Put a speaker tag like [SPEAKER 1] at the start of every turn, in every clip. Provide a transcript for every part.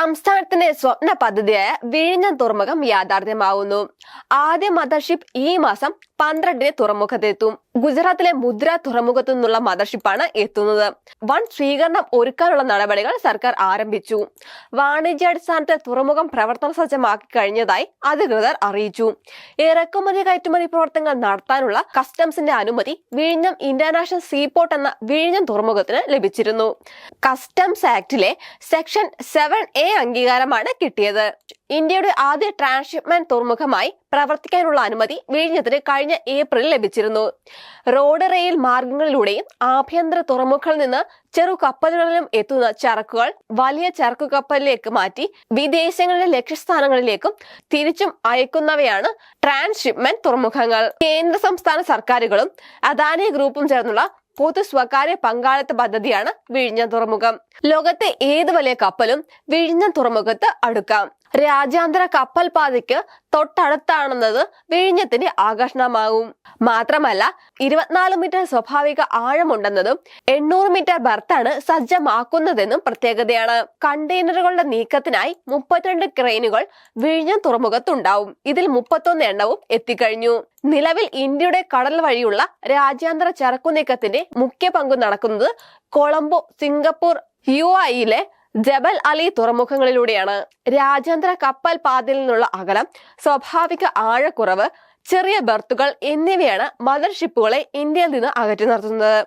[SPEAKER 1] സംസ്ഥാനത്തിന്റെ സ്വപ്ന പദ്ധതിയായ വിഴിഞ്ഞം തുറമുഖം യാഥാർത്ഥ്യമാവുന്നു. ആദ്യ മദർഷിപ്പ് ഈ മാസം പന്ത്രണ്ടിന് തുറമുഖത്തെത്തും. ഗുജറാത്തിലെ മുദ്ര തുറമുഖത്തു നിന്നുള്ള മദർഷിപ്പാണ് എത്തുന്നത്. വൺ സ്വീകരണം ഒരുക്കാനുള്ള നടപടികൾ സർക്കാർ ആരംഭിച്ചു. വാണിജ്യാടിസ്ഥാനത്തെ തുറമുഖം പ്രവർത്തന സജ്ജമാക്കി കഴിഞ്ഞതായി അധികൃതർ അറിയിച്ചു. ഇറക്കുമതി കയറ്റുമതി പ്രവർത്തനങ്ങൾ നടത്താനുള്ള കസ്റ്റംസിന്റെ അനുമതി വിഴിഞ്ഞം ഇന്റർനാഷണൽ സീപോർട്ട് എന്ന വിഴിഞ്ഞം തുറമുഖത്തിന് ലഭിച്ചിരുന്നു. കസ്റ്റംസ് ആക്ടിലെ സെക്ഷൻ സെവൻ എ അംഗീകാരമാണ് കിട്ടിയത്. ഇന്ത്യയുടെ ആദ്യ ട്രാൻസ്ഷിപ്മെന്റ് തുറമുഖമായി പ്രവർത്തിക്കാനുള്ള അനുമതി വിഴിഞ്ഞത്തിന് കഴിഞ്ഞ ഏപ്രിൽ ലഭിച്ചിരുന്നു. റോഡ് റെയിൽ മാർഗങ്ങളിലൂടെയും ആഭ്യന്തര തുറമുഖങ്ങളിൽ നിന്ന് ചെറു കപ്പലുകളിലും എത്തുന്ന ചരക്കുകൾ വലിയ ചരക്കു കപ്പലിലേക്ക് മാറ്റി വിദേശങ്ങളിലെ ലക്ഷ്യസ്ഥാനങ്ങളിലേക്കും തിരിച്ചും അയക്കുന്നവയാണ് ട്രാൻസ്ഷിപ്മെന്റ് തുറമുഖങ്ങൾ. കേന്ദ്ര സംസ്ഥാന സർക്കാരുകളും അദാനി ഗ്രൂപ്പും ചേർന്നുള്ള പൊതു സ്വകാര്യ പങ്കാളിത്ത പദ്ധതിയാണ് വിഴിഞ്ഞ തുറമുഖം. ലോകത്തെ ഏത് വലിയ കപ്പലും വിഴിഞ്ഞ തുറമുഖത്ത് അടുക്കാം. രാജ്യാന്തര കപ്പൽ പാതയ്ക്ക് തൊട്ടടുത്താണെന്നത് വിഴിഞ്ഞത്തിന്റെ ആകർഷണമാകും. മാത്രമല്ല ഇരുപത്തിനാല് മീറ്റർ സ്വാഭാവിക ആഴമുണ്ടെന്നതും എണ്ണൂറ് മീറ്റർ ബർത്താണ് സജ്ജമാക്കുന്നതെന്നും പ്രത്യേകതയാണ്. കണ്ടെയ്നറുകളുടെ നീക്കത്തിനായി മുപ്പത്തിരണ്ട് ക്രെയിനുകൾ വിഴിഞ്ഞ തുറമുഖത്തുണ്ടാവും. ഇതിൽ മുപ്പത്തൊന്ന് എണ്ണവും എത്തിക്കഴിഞ്ഞു. നിലവിൽ ഇന്ത്യയുടെ കടൽ വഴിയുള്ള രാജ്യാന്തര ചരക്കു നീക്കത്തിന്റെ മുഖ്യ പങ്കു നടക്കുന്നത് കൊളംബോ സിംഗപ്പൂർ യു ഐയിലെ ജബൽ അലി തുറമുഖങ്ങളിലൂടെയാണ് രാജ്യാന്തര കപ്പൽ പാതയിൽ നിന്നുള്ള അകലം സ്വാഭാവിക ആഴക്കുറവ് ചെറിയ ബർത്തുകൾ എന്നിവയാണ് മദർഷിപ്പുകളെ ഇന്ത്യയിൽ നിന്ന് അകറ്റി നിർത്തുന്നത്.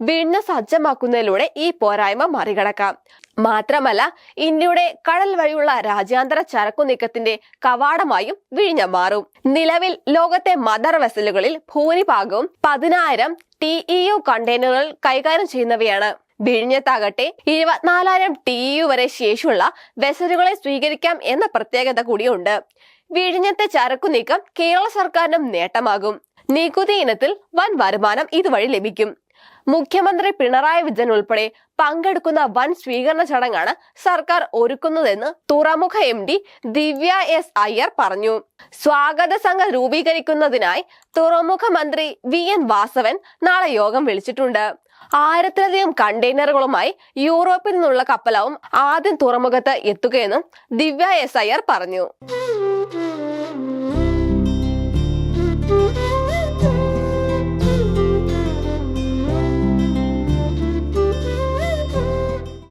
[SPEAKER 1] വിഴിഞ്ഞ സജ്ജമാക്കുന്നതിലൂടെ ഈ പോരായ്മ മറികടക്കാം. മാത്രമല്ല ഇന്ത്യയുടെ കടൽ വഴിയുള്ള രാജ്യാന്തര ചരക്കു നീക്കത്തിന്റെ കവാടമായും വിഴിഞ്ഞ മാറും. നിലവിൽ ലോകത്തെ മദർ വെസലുകളിൽ ഭൂരിഭാഗവും പതിനായിരം ടി ഇ യു കണ്ടെയ്നറുകൾ കൈകാര്യം ചെയ്യുന്നവയാണ്. വിഴിഞ്ഞത്താകട്ടെ ഇരുപത്തിനാലായിരം ടി യു വരെ ശേഷിയുള്ള വെസലുകളെ സ്വീകരിക്കാം എന്ന പ്രത്യേകത കൂടിയുണ്ട്. വിഴിഞ്ഞത്തെ ചരക്കു നീക്കം കേരള സർക്കാരിനും നേട്ടമാകും. നികുതി ഇനത്തിൽ വൻ വരുമാനം ഇതുവഴി ലഭിക്കും. മുഖ്യമന്ത്രി പിണറായി വിജയൻ ഉൾപ്പെടെ പങ്കെടുക്കുന്ന വൻ സ്വീകരണ ചടങ്ങാണ് സർക്കാർ ഒരുക്കുന്നതെന്ന് തുറമുഖ M D Divya S Iyer പറഞ്ഞു. സ്വാഗത സംഘം രൂപീകരിക്കുന്നതിനായി തുറമുഖ മന്ത്രി വി എൻ വാസവൻ നാളെ യോഗം വിളിച്ചിട്ടുണ്ട്. ആയിരത്തിലധികം കണ്ടെയ്നറുകളുമായി യൂറോപ്പിൽ നിന്നുള്ള കപ്പലാവും ആദ്യം തുറമുഖത്ത് എത്തുകയെന്നും ദിവ്യ എസ് അയ്യർ പറഞ്ഞു.